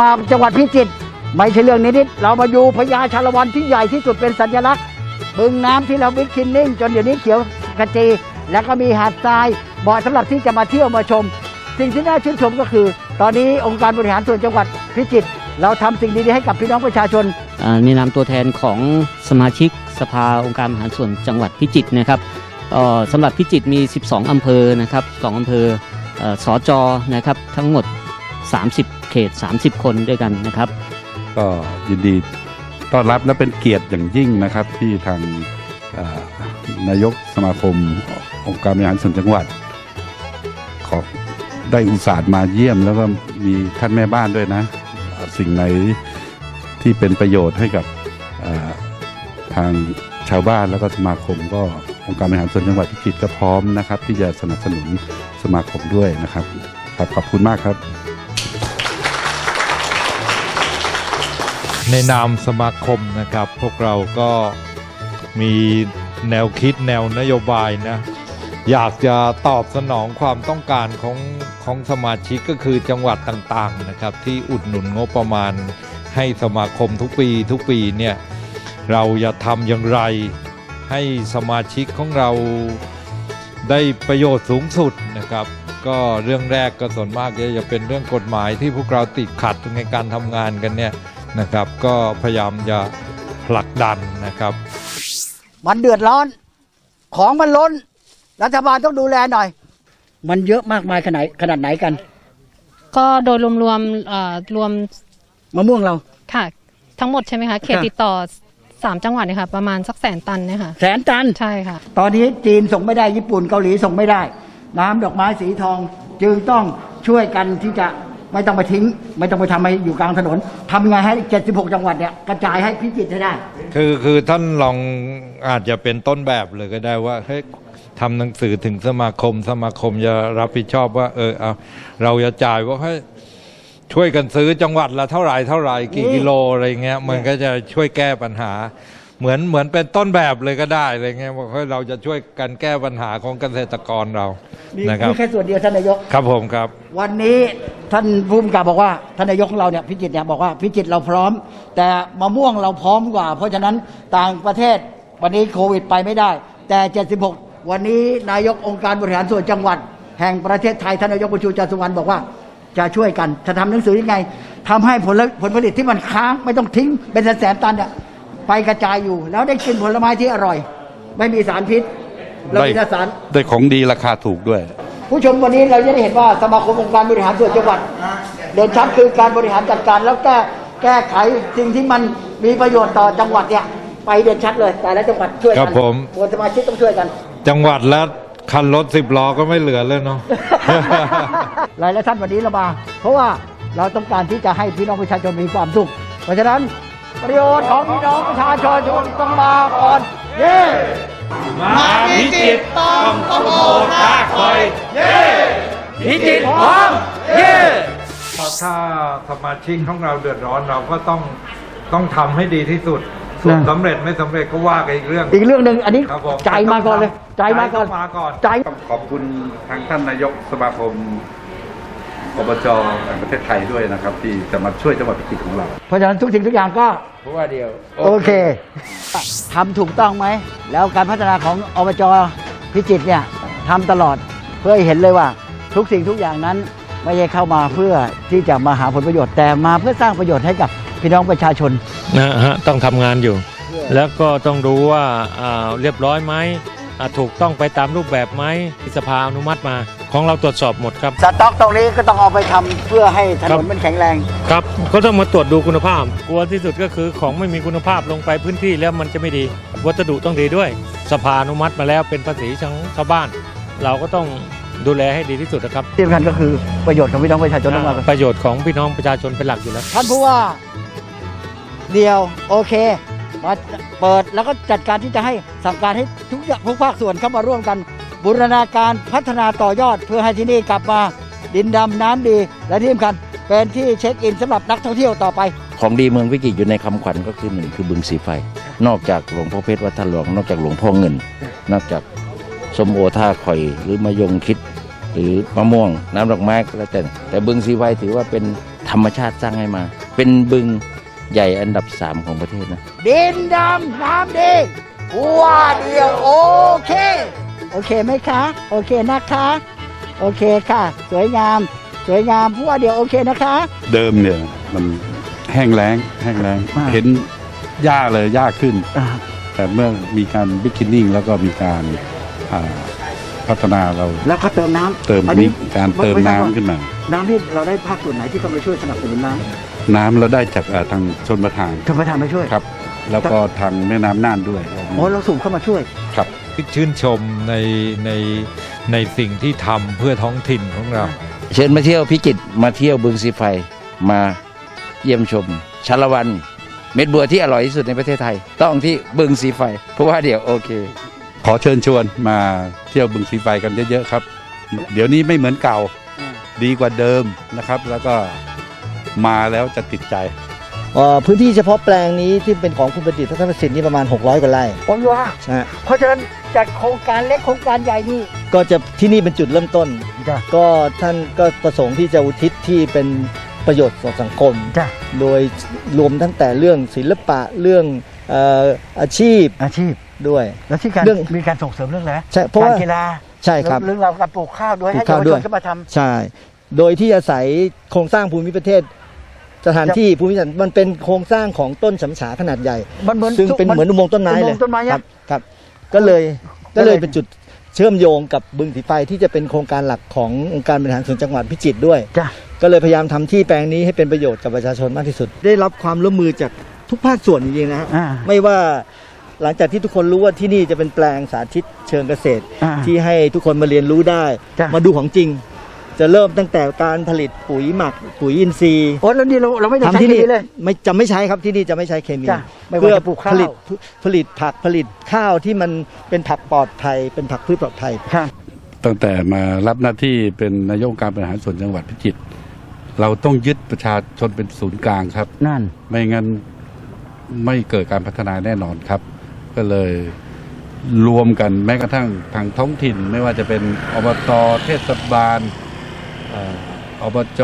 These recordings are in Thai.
มาจังหวัดพิจิตรไม่ใช่เรื่องนิดๆเรามาอยู่พญาชาละวันที่ใหญ่ที่สุดเป็นสัญลักษณ์บึงน้ำที่เราวิคินนิ่งจนเดี๋ยวนี้เขียวกระจีแล้วก็มีหาดทรายเหมาะสำหรับที่จะมาเที่ยวมาชม สิ่งที่น่าชื่นชมก็คือ ตอนนี้องค์การบริหารส่วนจังหวัดพิจิตรเราทำสิ่งดีๆให้กับพี่น้องประชาชนอ่าในนามตัวแทนของสมาชิกสภาองค์การบริหารส่วนจังหวัดพิจิตรนะครับสำหรับพิจิตรมี 12 อำเภอนะครับ 2 อำเภออสอจอนะครับทั้งหมด 30 เขต 30 คนด้วยกันนะครับ ก็ยินดีต้อนรับและเป็นเกียรติอย่างยิ่งนะครับ ที่ทางนายกสมาคมองค์การบริหารส่วนจังหวัด ขอได้อุตส่าห์มาเยี่ยมแล้วก็มีท่านแม่บ้านด้วยนะ สิ่งไหนที่เป็นประโยชน์ให้กับทางชาวบ้านแล้วก็สมาคม ก็องค์การบริหารส่วนจังหวัดพิจิตรก็พร้อมนะครับ ที่จะสนับสนุนสมาคมด้วยนะครับครับขอบคุณมากครับ ในนามสมาคมนะครับ พวกเราก็มีแนวคิดแนวนโยบายนะ อยากจะตอบสนองความต้องการของของสมาชิกก็คือจังหวัดต่างๆนะครับ ที่อุดหนุนงบประมาณให้สมาคมทุกปีทุกปีเนี่ยเราจะทำอย่างไรให้สมาชิกของเราได้ประโยชน์สูงสุดนะครับ ก็เรื่องแรกก็ส่วนมากจะเป็นเรื่องกฎหมายที่พวกเราติดขัดในการทำงานกันเนี่ย นะครับ ก็พยายามจะผลักดันนะครับ มันเดือดร้อน ของมันล้น รัฐบาลต้องดูแลหน่อย มันเยอะมากมายขนาดขนาดไหนกัน ก็โดยรวมๆเอ่อรวมมะม่วงเรา ค่ะ ทั้งหมดใช่ไหมคะ เขตค่ะติดต่อสามจังหวัดเนี่ยค่ะ ประมาณสักแสนตันเนี่ยค่ะ แสนตัน ใช่ค่ะ ตอนนี้จีนส่งไม่ได้ญี่ปุ่นเกาหลีส่งไม่ได้ น้ำดอกไม้สีทองจึงต้องช่วยกันที่จะ ไม่ต้องไปทิ้ง ไม่ต้องไปทำให้อยู่กลางถนนทำยังไงให้ 76 จังหวัดเนี่ยกระจายให้พิจิตรให้ได้ คือคือท่านลองอาจจะเป็นต้นแบบเลยก็ได้ว่าเฮ้ยทำหนังสือถึงสมาคม สมาคมจะรับผิดชอบว่า เออเอาเราจะจ่ายว่าให้ช่วยกันซื้อจังหวัดละเท่าไหร่เท่าไหร่กี่นี่กิโลอะไรเงี้ยมันก็จะช่วยแก้ปัญหา เหมือนเหมือนเป็นต้นแบบเลยก็ได้อะไรเงี้ยว่าเฮ้ยเราจะช่วยกันแก้ปัญหาของเกษตรกรเรามีนะครับ มีแค่ส่วนเดียวท่านนายก ครับผมครับ วันนี้ท่านผู้กำกับบอกว่าท่านนายกของเราเนี่ยพิจิตรเนี่ยบอกว่าพิจิตรเราพร้อม แต่มะม่วงเราพร้อมกว่า เพราะฉะนั้นต่างประเทศวันนี้โควิดไปไม่ได้ แต่ 76 วันนี้นายกองค์การบริหารส่วนจังหวัด แห่งประเทศไทยท่านนายกบุญชูจันทร์สุวรรณบอกว่าจะช่วยกันจะทำหนังสือยังไงทำให้ผลผลผลิตที่มันค้างไม่ต้องทิ้งเป็นแสนๆตันเนี่ย ไปกระจายอยู่ แล้วได้กินผลไม้ที่อร่อย ไม่มีสารพิษแล้วมีแต่สาร ได้ของดีราคาถูกด้วย ผู้ชมวันนี้เราจะได้เห็นว่าสมาคมองค์การบริหารส่วนจังหวัดเด่นชัดคือการบริหารจัดการแล้วแก้แก้ไขสิ่งที่มันมีประโยชน์ต่อจังหวัดเนี่ยไปเด่นชัดเลยแต่ละจังหวัดช่วยครักับนผม มวลสมาชิกต้องช่วยกัน จังหวัดและคันรถสิบล้อก็ไม่เหลือเลยเนาะ หลายหลายท่านวันนี้เรามา เพราะว่าเราต้องการที่จะให้พี่น้องประชาชนมีความสุข เพราะฉะนั้น ประโยชน์ของพี่น้องประชาชนต้องมาก่อนเย้มาพิจิตต้องต้องโหดท่าคอยเย้พิจิตพร้อมเย้ถ้าสมาชิกของเราเดือดร้อนเราก็ต้องต้องทำให้ดีที่สุดส่วนสำเร็จไม่สำเร็จก็ว่ากันอีกเรื่อง อีกเรื่องหนึ่งอันนี้ครับผมใจายมาก่อนเลยใจายมาก่อนใจต้องมาก่อนใจายขอบคุณทางท่านนายกสมาคม อบจแห่งประเทศไทยด้วยนะครับ ที่จะมาช่วยจังหวัดพิจิตรของเรา เพราะฉะนั้นทุกสิ่งทุกอย่างก็เพราะว่าเดียว โอเคทำถูกต้องไหม แล้วการพัฒนาของอบจพิจิตรเนี่ยทำตลอดเพื่อให้เห็นเลยว่า ทุกสิ่งทุกอย่างนั้นไม่ใช่เข้ามาเพื่อที่จะมาหาผลประโยชน์แต่มาเพื่อสร้างประโยชน์ให้กับพี่น้องประชาชน นะฮะต้องทำงานอยู่ แล้วก็ต้องดูว่าอ่าเรียบร้อยไหมอ่าถูกต้องไปตามรูปแบบไหมที่สภาอนุมัติมา ของเราตรวจสอบหมดครับ สต็อกตรงนี้ก็ต้องเอาไปทำเพื่อให้ถนครันบมันแข็งแรง ครับ ก็ต้องมาตรวจดูคุณภาพ กลัวที่สุดก็คือของไม่มีคุณภาพลงไปพื้นที่แล้วมันจะไม่ดี วัสดุต้องดีด้วย สภาอนุมัติมาแล้วเป็นภาษีของชาวบ้าน เราก็ต้องดูแลให้ดีที่สุดนะครับ ที่สำคัญก็คือประโยชน์ของพี่น้องประชาชนต้องมาก่อนประโยชน์ของพี่น้องประชาชนเป็นหลักอยู่แล้ว ท่านผู้ว่าเดียวโอเคมาเปิดแล้วก็จัดการที่จะให้สั่งการให้ทุกอย่างทุกภาคส่วนเข้ามาร่วมกัน บูรณาการพัฒนาต่อยอด เพื่อให้ที่นี่กลับมาดินดำน้ำดี และที่สำคัญเป็นที่เช็คอินสำหรับนักท่องเที่ยวต่อไป ของดีเมืองพิจิตรอยู่ในคำขวัญก็คือหนึ่งคือบึงสีไฟ นอกจากหลวงพ่อเพชรวัดท่าหลวงนอกจากหลวงพ่อเงิน นอกจากสมโอท่าคอยหรือมะยงคิด หรือมะม่วง น้ำดอกไม้ก็แล้วแต่แต่บึงสีไฟถือว่าเป็นธรรมชาติสร้างให้มา เป็นบึงใหญ่อันดับสามของประเทศนะดินดำน้ำดีหัวเดียวโอเค โอเคไหมคะ โอเคนะคะ โอเคค่ะ สวยงาม สวยงามหัวเดียวโอเคนะคะ เดิมเนี่ยมันแห้งแล้งแห้งแล้งอ่า เห็นหญ้าเลยหญ้าขึ้น อ่า แต่เมื่อมีการบิ๊กินนิ่งแล้วก็มีการอ่าพัฒนาเราแล้วก็เติมน้ำเติมอันนินี้การเติมไม่ทราบน้ำว่าขึ้นมา น้ำที่เราได้ภาคส่วนไหนที่เข้ามาช่วยสนับสนุนน้น้ำเราได้จากอ่าทางชนประทานำท่านประธานมาช่วยครับ แล้วก็ทางแม่น้ำน่านด้วยโอ้เราสูบเข้ามาช่วย ครับ ชื่นชมในในในสิ่งที่ทำเพื่อท้องถิ่นของเรา เชิญมาเที่ยวพิจิตรมาเที่ยวบึงสีไฟมาเยี่ยมชมชาละวัน เม็ดบัวที่อร่อยที่สุดในประเทศไทย ต้องที่บึงสีไฟ เพราะว่าเดี๋ยวโอเค ขอเชิญชวนมาเที่ยวบึงสีไฟกันเยอะๆครับ เดี๋ยวนี้ไม่เหมือนเก่าอืมดีกว่าเดิมนะครับ แล้วก็มาแล้วจะติดใจเอ่อ พื้นที่เฉพาะแปลงนี้ที่เป็นของคุณประดิษฐ์ทัศนประสิทธิ์นี่ประมาณ 600 กว่าไร่โอ้ยว่านะฮะเพราะฉะนั้นจากโครงการเล็กโครงการใหญ่นี่ ก็จะที่นี่เป็นจุดเริ่มต้น จ้ะ ก็ท่านก็ประสงค์ที่จะอุทิศที่เป็นประโยชน์ต่อสังคม จ้ะโดยรวมตั้งแต่เรื่องศิลปะเรื่องเอ่ออาชีพอาชีพ ด้วย แล้วที่การเรื่องมีการส่งเสริมเรื่องอะไรใช่เพราะการว่ากีฬาใช่ครับเรื่องเราวการปลูกข้าวด้วยปลูให้กเยาข้าววด้ชวยนขึ้นมาทใช่ โดยที่อาศัยโครงสร้างภูมิประเทศ สถานที่ภูมิประเทศมันเป็นโครงสร้างของต้นฉำฉาขนาดใหญ่ำมันเหมือนซึ่งเป็นเหมือนอุโมงค์ต้นไม้อุโมเลงยค์ต้นไม้คยัรักบษ์ครับ ก็เลยก็ก็เลยเลยเป็นจุดเชื่อมโยงกับบึงสีไฟที่จะเป็นโครงการหลักขององค์การบริหารส่วนจังหวัดพิจิตรด้วย จ้ะ ก็เลยพยายามทำที่แปลงนี้ให้เป็นประโยชน์กับประชาชนมากที่สุด ได้รับความร่วมมือจากทุกภาคส่วนจริงๆนะฮะอ่าไม่ว่าหลังจากที่ทุกคนรู้ว่าที่นี่จะเป็นแปลงสาธิตเชิงเกษตร อ่าที่ให้ทุกคนมาเรียนรู้ได้ จ้ะ มาดูของจริง จะเริ่มตั้งแต่การผลิตปุ๋ยหมักปุ๋ยอินทรีย์โอ้แล้วนี่เราเราไม่ได้ใช้ทำที่เคนี่มีเลย ไม่จะไม่ใช้ครับที่นี่จะไม่ใช้เคมีจ้ะไม่ว่าเพื่อจะปลูกข้าว ผลิตผลิตผักผลิตข้าวที่มันเป็นผักปลอดภัย เป็นผักพืชปลอดภัย ครับ ตั้งแต่มารับหน้าที่เป็นนายกองค์การบริหารส่วนจังหวัดพิจิตรเราต้องยึดประชาชนเป็นศูนย์กลางครับ นั่น ไม่งั้นไม่เกิดการพัฒนาแน่นอนครับ ก็เลยรวมกันแม้กระทั่งทางท้องถิ่น ไม่ว่าจะเป็นอบตเทศบาลเอ่ออบจ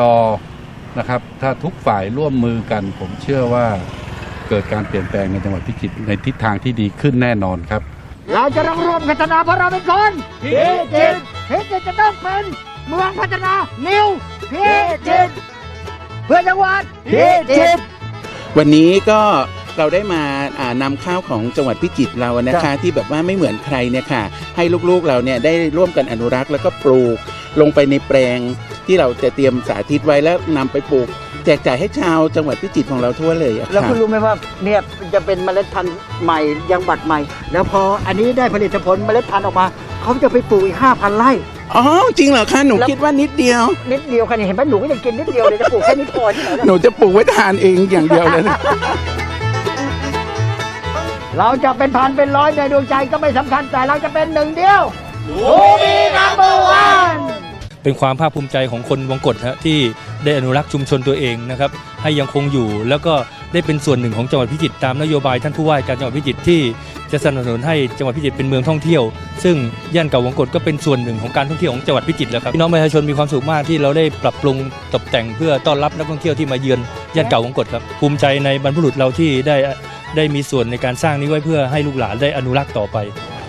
นะครับ ถ้าทุกฝ่ายร่วมมือกัน ผมเชื่อว่าเกิดการเปลี่ยนแปลงในจังหวัดพิจิตรในทิศทางที่ดีขึ้นแน่นอนครับ เราจะต้องร่วมพัฒนาเพราะเราเป็นคนพิจิตรพิจิตรจะต้องเป็นเมืองพัฒนานิวพิจิตรเพื่อจังหวัดพิจิตรวันนี้ก็เราได้มาอ่านำข้าวของจังหวัดพิจิตรเรานะคะจ้ะที่แบบว่าไม่เหมือนใครเนี่ยค่ะ ให้ลูกๆเราเนี่ยได้ร่วมกันอนุรักษ์แล้วก็ปลูกลงไปในแปลง ที่เราจะเตรียมสาธิตไว้แล้วนำไปปลูก แจกจ่ายให้ชาวจังหวัดพิจิตรของเราทั่วเลยอะแล้วค่ะคุณรู้ไหมว่าเนี่ยจะเป็นเมล็ดพันธุ์ใหม่ยังบัดใหม่ แล้วพออันนี้ได้ผลิตผลเมล็ดพันธุ์ออกมาเขาจะไปปลูกอีกห้าพันไร่ อ๋อจริงเหรอคะหนูแล้วคิดว่านิดเดียว นิดเดียวแค่นี้เห็นไหมหนูก็ยังกินนิดเดียวเลยจะปลูกแค่นี้พอที่ไหนล่ะหนูจะปลูกไว้ทานเองอย่างเดียวเลยนะ เราจะเป็นพันเป็นร้อยในดวงใจก็ไม่สำคัญแต่เราจะเป็นหนึ่งเดียวโอมีนัมเบอร์วัน เป็นความภาคภูมิใจของคนวงกฏฮะที่ได้อนุรักษ์ชุมชนตัวเองนะครับให้ยังคงอยู่แล้วก็ได้เป็นส่วนหนึ่งของจังหวัดพิจิตรตามนโยบายท่านผู้ว่าการจังหวัดพิจิตรที่จะสนับสนุนให้จังหวัดพิจิตรเป็นเมืองท่องเที่ยว ซึ่งย่านเก่าวงกฏก็เป็นส่วนหนึ่งของการท่องเที่ยวของจังหวัดพิจิตรแล้วครับพี่น้องประชาชนมีความสุขมากที่เราได้ปรับปรุงตกแต่งเพื่อต้อนรับนักท่องเที่ยวที่มาเยือนย่านเก่าวงกฏครับภูมิใจในบรรพบุรุษเราที่ได้ได้มีส่วนในการสร้างนี้ไว้เพื่อให้ลูกหลานได้อนุรักษ์ต่อไป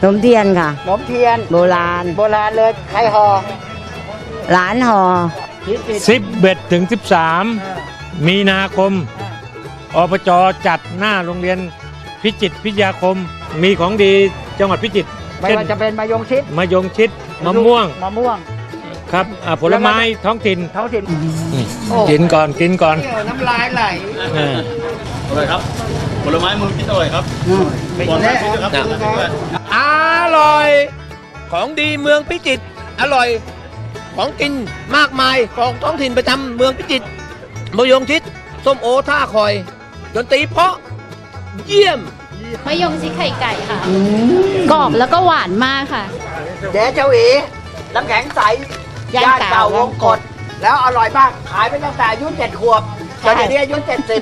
นมเทียนค่ะขนมเทียนโบราณ โบราณเลยใครห่อ หลานห่อพิจิตรสิบเบ็ดถึงสิบสามมีนาคมอบจจัดหน้าโรงเรียนพิจิตรพิทยาคม มีของดีจังหวัดพิจิตรไม่เช่นว่าจะเป็นมายงชิดมะยงชิดมะม่วงมะม่วงครับอ่าผลไม้ท้องถิ่นท้องถิ่นกินก่อนกินก่อนน้ำลายไหลเออเป็นแน่อร่อย ของดีเมืองพิจิตรอร่อย ของกินมากมายของท้องถิ่นประจำเมืองพิจิตรมะยงชิดส้มโอท่าคอยดนตรีเพราะเยี่ยมมะยงชิดไข่ไก่ค่ะกรอบแล้วก็หวานมากค่ะเจ๊เจ้าอีน้ำแข็งใสย่านย่านเก่าเก่าวงกฏแล้วอร่อยมากขายไปตั้งแต่อายุเจ็ดขวบจนเดี๋ยวนี้อายุเจ็ดสิบ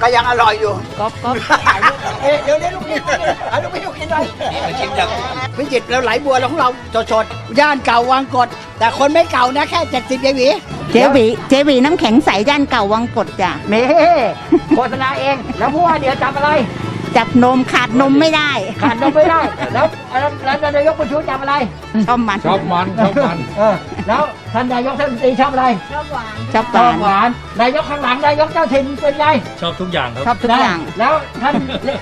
ก็ยังอร่อยอยู่ก๊อบก๊อบเอ๊ะเดี๋ยวเดี๋ยวลูกพี่เอาลูกพี่ลูกกินหน่อยชิมจากพิจิตรแล้วไหลบัวแล้วของเราสดๆย่านเก่าวางกฎแต่คนไม่เก่านะแค่เจ็ดสิบยายหวีเจบีเจบีน้ำแข็งใสย่านเก่าวังกดจ้ะเมโฆษณาเอง แล้วผู้ว่าเดี๋ยวจับอะไร จับนมขาดนมไม่ได้ขาดนมไม่ได้ แล้วแล้วแล้วนายกประชุมจับอะไรชอบมันชอบมันชอบมันเออแล้วท่านนายกท่านรัฐมนตรีชอบอะไรชอบหชอบวานหวานนายกข้างหลังนายกเจ้าถิ่นเป็นไงชอบทุกอย่างครับชอบทุกอย่างนะแล้วท่าน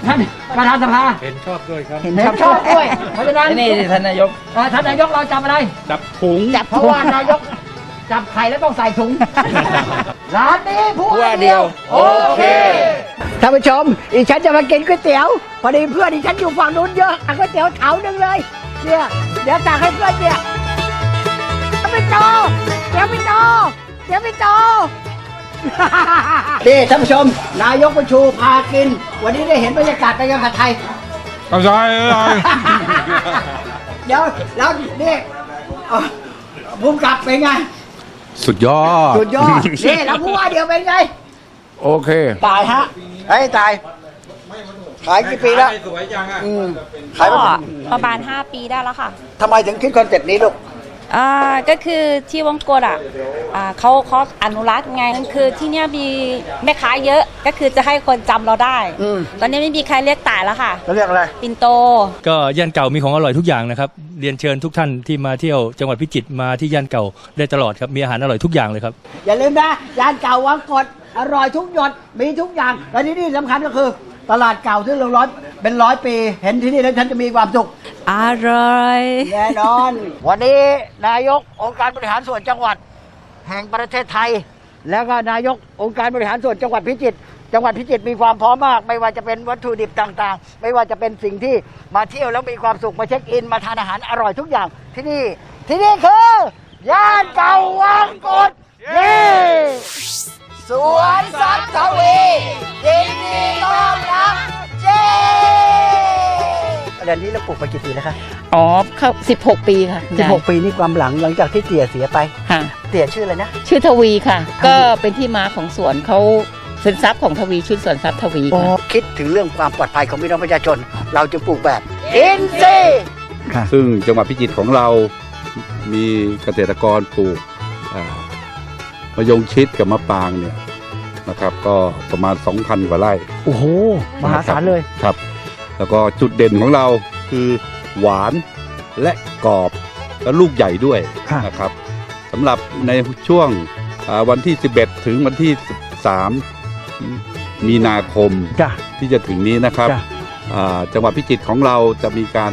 ท่านประธานสภาเห็นชอบด้วยครับเห็นเห็ชอนบชอบด้วยเพราะฉะนั้นนี่ท่านนายกเอ่อท่านนายกเราจับอะไรจับถุงจับเพราะทุกว่านายกจับไข่แล้วต้องใส่ถุงร้านนี้ผู้ผู้ว่าเดียว โอเค ท่านผู้ชม อีฉันจะมากินก๋วยเตี๋ยว พอดีเพื่อนอีฉันอยู่ฝั่งนู้นเยอะเอาก๋วยเตี๋ยวเถาหนึ่งเลย เนี่ยเดี๋ยวตักให้เพื่อนเนี่ยเดี๋ยวพี่โตเดี๋ยวพี่โตเดี๋ยวพี่โตนี่ท่านผู้ชม นายกประชูพากิน วันนี้ได้เห็นบรรยากาศในยังผัดไทยเอาใจเอาใจเดี๋ยวแล้วนี่เอ่อภูมิกับเป็นไง สุดยอด สุดยอดนี่แล้วผู้ว่าเดียวเป็นไง โอเค ตายฮะไอ้ยตาย ขายกี่ปีแล้วอืมขายมาก็ประมาณ 5 ปีได้แล้วค่ะทำไมถึงคิดคอนเซ็ปต์นี้ลูก อ่าก็คือที่วงกดอะอ่าเขาเขาอนุรักษ์ไงคือที่เนี่ยมีแม่ค้าเยอะก็คือจะให้คนจำเราได้ อืม ตอนนี้ไม่มีใครเรียกต่ายแล้วค่ะจะเรียกอะไร ปินโต ก็ย่านเก่ามีของอร่อยทุกอย่างนะครับ เรียนเชิญทุกท่านที่มาเที่ยวจังหวัดพิจิตรมาที่ย่านเก่าได้ตลอดครับ มีอาหารอร่อยทุกอย่างเลยครับ อย่าลืมนะยานเก่าวังกด อร่อยทุกหยดมีทุกอย่างและที่นี่สำคัญก็คือ ตลาดเก่าที่เราร้อยเป็นร้อยปี เห็นที่นี่แล้วฉันจะมีความสุข อร่อย แน่นอน วันนี้นายกองค์การบริหารส่วนจังหวัด แห่งประเทศไทย แล้วก็นายกองค์การบริหารส่วนจังหวัดพิจิตรจังหวัดพิจิตรมีความพร้อมมาก ไม่ว่าจะเป็นวัตถุดิบต่างๆ ไม่ว่าจะเป็นสิ่งที่มาเที่ยวแล้วมีความสุขมาเช็คอิน มาทานอาหารอร่อยทุกอย่างที่นี่ ที่นี่คือย่านเก่าวังกดเย้สวน นนี้เราปลูกไปกี่ปีแล้วคะอ๋อเข้า16 ปีค่ะ16 ปีนี่ความหลังหลังจากที่เตี่ยเสียไป ค่ะ เตี่ยชื่ออะไรนะ ชื่อทวีค่ะ ทวี ก็เป็นที่มาของสวนเขาเป็นทรัพย์ของทวีชื่อสวนทรัพย์ทวีอ๋อค่ะ คิดถึงเรื่องความปลอดภัยของพี่น้องประชาชน เราจะปลูกแบบอินซีย์ซึ่งจังหวัดพิจิตรของเรามีเกษตรกรปลูกอ่ามะยงชิดกับมะปรางเนี่ยนะครับ ก็ประมาณ 2,000 กว่าไร่โอ้โหมหาศาลเลย ครับ แล้วก็จุดเด่นของเราคือหวานและกรอบและลูกใหญ่ด้วยค่ะนะครับสำหรับในช่วงอ่าวันที่ 11 ถึงวันที่ 13 มีนาคมจ้ะที่จะถึงนี้นะครับจ้ะอ่าจังหวัดพิจิตรของเราจะมีการ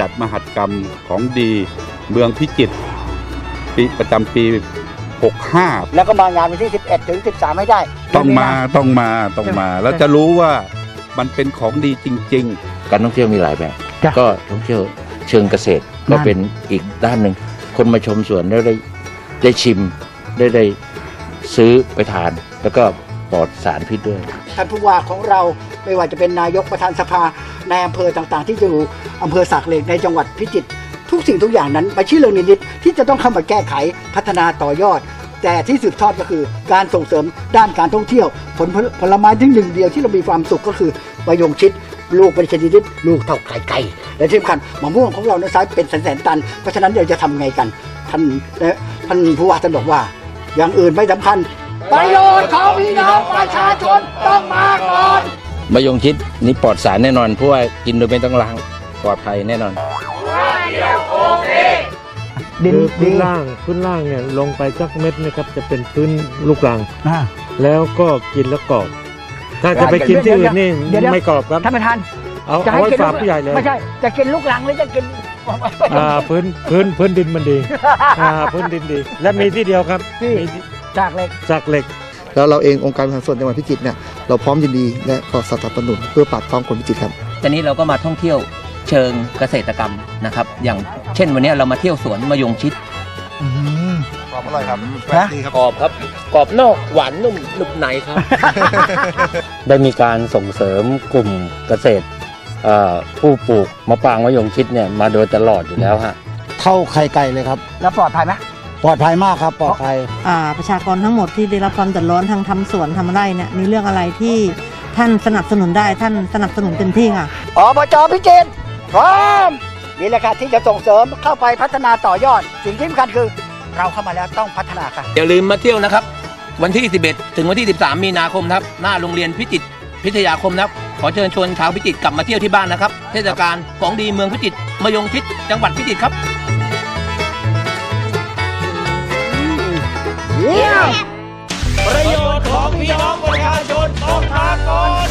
จัดมหัศกรรมของดีเมืองพิจิตรปีประจำปี 65 แล้วก็มางานวันที่ 11 ถึง 13ไม่ได้ ต้องมาต้องมาต้องมา แล้วจะรู้ว่า มันเป็นของดีจริง ๆ การท่องเที่ยวมีหลายแบบ จ้ะก็ท่องเที่ยวเชิงเกษตรก็นั่นเป็นอีกด้านหนึ่ง คนมาชมสวนได้ได้ได้ชิมได้ได้ซื้อไปทาน แล้วก็ปลอดสารพิษด้วย ท่านผู้ว่าของเราไม่ว่าจะเป็นนายกประธานสภาในอำเภอต่างๆ ที่อยู่อำเภอสักเหล็กในจังหวัดพิจิตรทุกสิ่งทุกอย่างนั้นมาชื่อเรื่องนิดๆที่จะต้องเข้ามาแก้ไขพัฒนาต่อยอด แต่ที่สืบทอดก็คือการส่งเสริมด้านการท่องเที่ยว ผลผลไม้ที่หนึ่งเดียวที่เรามีความสุขก็คือมะยงชิดลูกเป็นชนิดลูกเท่าไข่ไก่และที่สำคัญมะม่วงของเราในยไซส์เป็นแสนๆตัน เพราะฉะนั้นเราจะทำไงกัน ท่านและท่านผู้ว่าท่านบอกว่า อย่างอื่นไม่สำคัญ ประโยชน์ของพี่น้องประชาชนต้องมาก่อนมะยงชิดนี่ปลอดสารแน่นอนเพราะว่ากินโดยไม่ต้องล้างปลอดภัยแน่นอนดิ นคือพื้ดีนล่างพื้นล่างเนี่ยลงไปสักเม็ดนะครับจะเป็นพื้นลูกรัง อ่า แล้วก็กินแล้วกรอบ ถ้าจะไปกินที่อื่นนี่เดี๋ยวๆไม่กรอบครับท่านประธานเอาจะเอาให้ไว้กินฝากผู้ใหญ่เลยไม่ใช่ จะกินลูกหลังหรือจะกิน อ่าพื้นพื้นพื้นดินมันดีอ่าพื้นดินดี และมีที่เดียวครับที่ มีที่จากเหล็ก จากเหล็ก แล้วเราเององค์การบริหารส่วนจังหวัดพิจิตรเนี่ยเราพร้อมยินดีและขอสนับสนุนเพื่อปากท้องคนพิจิตรครับ ตอนนี้เราก็มาท่องเที่ยวเชิงเกษตรกรรมนะครับ อย่าง เช่นวันนี้เรามาเที่ยวสวนมะยงชิดความอร่อยครับนะกรอบครับกรอบนอกหวานนุ่มหนุบในครับ ได้มีการส่งเสริมกลุ่มเกษตรเอ่อผู้ปลูกมะปรางมะยงชิดเนี่ยมาโดยตลอดอยู่แล้วฮะ เท่าไข่ไก่เลยครับ แล้วปลอดภัยไหมปลอดภัยมากครับ ปลอดภัย อ่าประชากรทั้งหมดที่ได้รับความเดือดร้อนทางทำสวนทำไร่เนี่ยมีเรื่องอะไรที่ท่านสนับสนุนได้ท่านสนับสนุนเต็มที่ค่ะ อบจพิจิตรพร้อม นี่แหละค่ะที่จะส่งเสริมเข้าไปพัฒนาต่อยอด สิ่งที่สำคัญคือ เราเข้ามาแล้วต้องพัฒนาค่ะ อย่าลืมมาเที่ยวนะครับ วันที่ 11 ถึงวันที่ 13 มีนาคมครับ หน้าโรงเรียนพิจิตรพิทยาคมนะครับ ขอเชิญชวนชาวพิจิตรกลับมาเที่ยวที่บ้านนะครับ เทศกาลของดีเมืองพิจิตรมยงชิดจังหวัดพิจิตรครับประโยชน์ของพี่น้องประชาชนต้องทากร